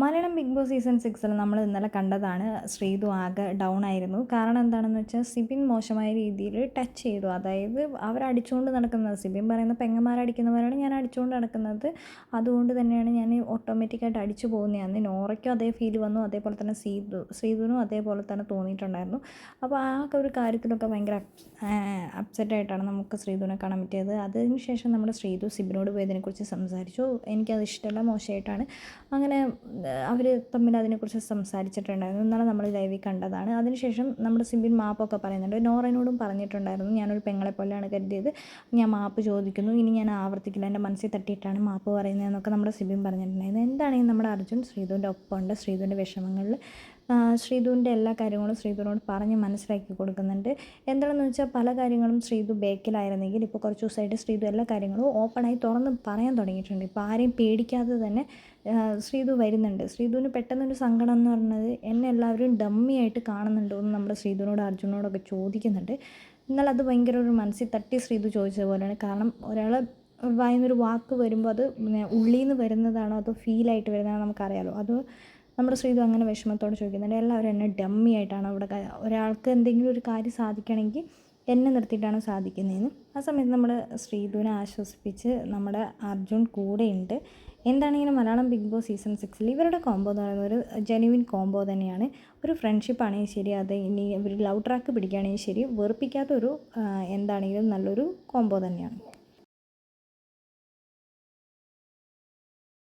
Malayalam big boss season സിക്സിൽ നമ്മൾ ഇന്നലെ കണ്ടതാണ്. ശ്രീതു ആകെ ഡൗൺ ആയിരുന്നു. കാരണം എന്താണെന്ന് വെച്ചാൽ സിബിൻ മോശമായ രീതിയിൽ ടച്ച് ചെയ്തു. അതായത് അവരടിച്ചുകൊണ്ട് നടക്കുന്നത്. സിബിൻ പറയുന്ന പെങ്ങന്മാരടിക്കുന്നവരാണ് ഞാൻ അടിച്ചുകൊണ്ട് നടക്കുന്നത്. അതുകൊണ്ട് തന്നെയാണ് ഞാൻ ഓട്ടോമാറ്റിക്കായിട്ട് അടിച്ചു പോകുന്നതാണ് നോറയ്ക്കും അതേ ഫീൽ വന്നു. അതേപോലെ തന്നെ സീതു ശ്രീതുവിനും അതേപോലെ തന്നെ തോന്നിയിട്ടുണ്ടായിരുന്നു. അപ്പോൾ ആ ഒരു കാര്യത്തിലൊക്കെ ഭയങ്കര അപ്സെറ്റായിട്ടാണ് നമുക്ക് ശ്രീതുവിനെ കാണാൻ പറ്റിയത്. അതിനുശേഷം നമ്മുടെ ശ്രീതു സിബിനോട് പോയതിനെക്കുറിച്ച് സംസാരിച്ചു. എനിക്കത് ഇഷ്ടമല്ല മോശമായിട്ടാണ്. അങ്ങനെ അവർ തമ്മിൽ അതിനെക്കുറിച്ച് സംസാരിച്ചിട്ടുണ്ടായിരുന്നു. എന്നാണ് നമ്മൾ ലൈവിൽ കണ്ടതാണ്. അതിനുശേഷം നമ്മുടെ സിബിൻ മാപ്പൊക്കെ പറയുന്നുണ്ട്. നോറനോടും പറഞ്ഞിട്ടുണ്ടായിരുന്നു ഞാനൊരു പെങ്ങളെ പോലെയാണ് കരുതിയത്. ഞാൻ മാപ്പ് ചോദിക്കുന്നു. ഇനി ഞാൻ ആവർത്തിക്കില്ല. എന്റെ മനസ്സിൽ തട്ടിയിട്ടാണ് മാപ്പ് പറയുന്നതെന്നൊക്കെ നമ്മുടെ സിബിൻ പറഞ്ഞിട്ടുണ്ടായിരുന്നു. എന്താണെങ്കിലും നമ്മുടെ അർജുൻ ശ്രീധുവിന്റെ ഒപ്പമുണ്ട്. ശ്രീധുവിന്റെ വിഷമങ്ങളിൽ ശ്രീധുവിന്റെ എല്ലാ കാര്യങ്ങളും ശ്രീധുവിനോട് പറഞ്ഞ് മനസ്സിലാക്കി കൊടുക്കുന്നുണ്ട്. എന്താണെന്ന് വെച്ചാൽ പല കാര്യങ്ങളും ശ്രീധു ബേക്കിലായിരുന്നെങ്കിൽ ഇപ്പോൾ കുറച്ച് ദിവസമായിട്ട് ശ്രീധു എല്ലാ കാര്യങ്ങളും ഓപ്പണായി തുറന്ന് പറയാൻ തുടങ്ങിയിട്ടുണ്ട്. ഇപ്പോൾ ആരെയും പേടിക്കാതെ തന്നെ ശ്രീധു വരുന്നുണ്ട്. ശ്രീധുവിന് പെട്ടെന്നൊരു സങ്കടം എന്ന് പറഞ്ഞത് എന്നെ എല്ലാവരും ഡമ്മിയായിട്ട് കാണുന്നുണ്ടോ എന്ന് നമ്മൾ ശ്രീധുവിനോട് അർജുനോടൊക്കെ ചോദിക്കുന്നുണ്ട്. എന്നാൽ അത് ഭയങ്കര ഒരു മനസ്സിൽ തട്ടി ശ്രീധു ചോദിച്ചത് പോലെയാണ്. കാരണം ഒരാൾ വായുന്നൊരു വാക്ക് വരുമ്പോൾ അത് ഉള്ളിൽ നിന്ന് വരുന്നതാണോ അതോ ഫീലായിട്ട് വരുന്നതാണോ നമുക്കറിയാലോ. അത് നമ്മുടെ ശ്രീതു അങ്ങനെ വിഷമത്തോടെ ചോദിക്കുന്നുണ്ട് എല്ലാവരും എന്നെ ഡമ്മി ആയിട്ടാണ് അവിടെ ഒരാൾക്ക് എന്തെങ്കിലും ഒരു കാര്യം സാധിക്കണമെങ്കിൽ എന്നെ നിർത്തിയിട്ടാണ് സാധിക്കുന്നതെന്ന് ആ സമയത്ത് നമ്മൾ ശ്രീധുവിനെ ആശ്വസിപ്പിച്ച് നമ്മുടെ അർജുൻ കൂടെയുണ്ട്. എന്താണെങ്കിലും മലയാളം ബിഗ് ബോസ് സീസൺ സിക്സിൽ ഇവരുടെ കോംബോ എന്ന് പറയുന്നത് ഒരു ജെനുവിൻ കോംബോ തന്നെയാണ്. ഒരു ഫ്രണ്ട്ഷിപ്പ് ആണെങ്കിൽ ശരി അത് ഇനി ഇവർ ലവ് ട്രാക്ക് പിടിക്കുകയാണെങ്കിൽ ശരി വെറുപ്പിക്കാത്തൊരു എന്താണെങ്കിലും നല്ലൊരു കോംബോ തന്നെയാണ്.